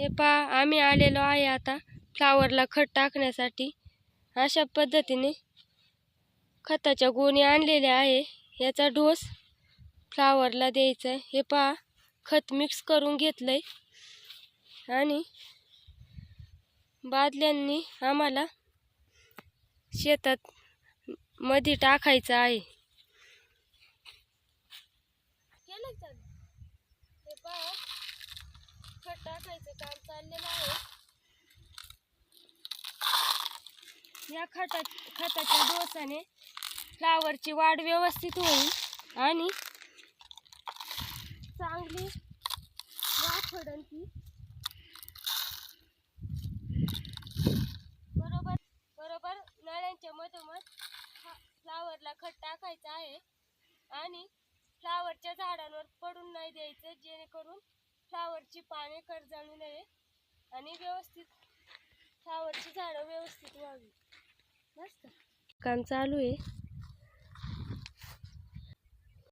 हे पहा आम्ही आलेलो आहे आता फ्लावरला खत टाकण्यासाठी. अशा पद्धतीने खताच्या गोणी आणलेल्या आहे. याचा डोस फ्लावरला द्यायचा आहे. हे पहा खत मिक्स करून घेतलंय. आणि बादल्यांनी आम्हाला शेतात मध्ये टाकायचं आहे. केलं चालू हे पहा खत काम चाललेलं आहे. या खता खताच्या डोसाने फ्लावरची वाढ व्यवस्थित होईल आणि चांगली वाफडन ती बरोबर बरोबर नळ्यांच्या मधोमध फ्लावरला खत टाकायचं आहे आणि फ्लावरच्या झाडांवर पडून नाही द्यायचं जेणेकरून फ्लावरची पाने करजाणू नये आणि व्यवस्थित फ्लावरची झाडं व्यवस्थित व्हावी. मस्त. काम चालू आहे.